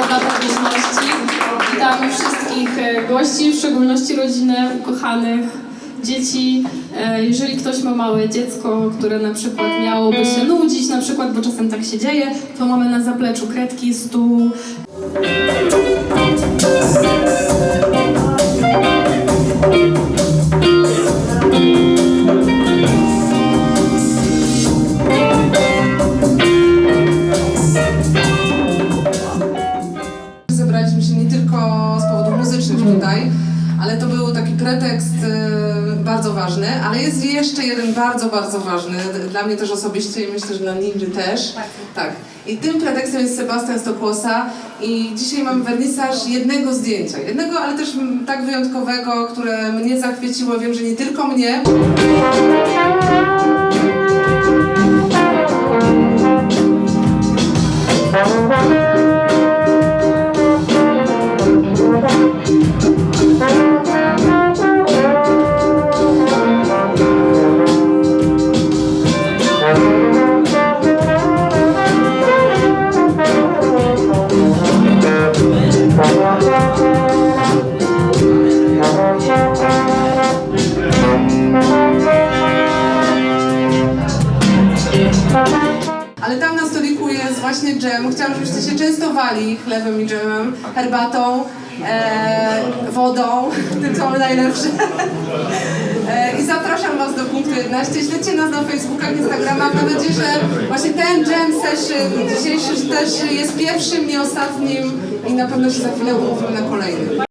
Woda Publiczności. Witamy wszystkich e, gości, w szczególności rodzinę, ukochanych, dzieci. E, jeżeli ktoś ma małe dziecko, które na przykład miałoby się nudzić, na przykład, bo czasem tak się dzieje, to mamy na zapleczu kredki, stół. Ale to był taki pretekst e, bardzo ważny, ale jest jeszcze jeden bardzo, bardzo ważny, dla mnie też osobiście i myślę, że dla Ninja też. Tak. I tym pretekstem jest Sebastian Stokłosa i dzisiaj mamy wernisaż jednego zdjęcia, jednego, ale też tak wyjątkowego, które mnie zachwyciło, wiem, że nie tylko mnie. Ale tam na stoliku jest właśnie dżem. Chciałam, żebyście się częstowali chlebem i dżemem, herbatą, e, wodą, tym co mamy najlepsze. E, I zapraszam Was do punktu 11. Śledźcie nas na Facebookach, Instagramach. Mam nadzieję, że właśnie ten jam session dzisiejszy też jest pierwszym, nie ostatnim i na pewno się za chwilę umówimy na kolejny.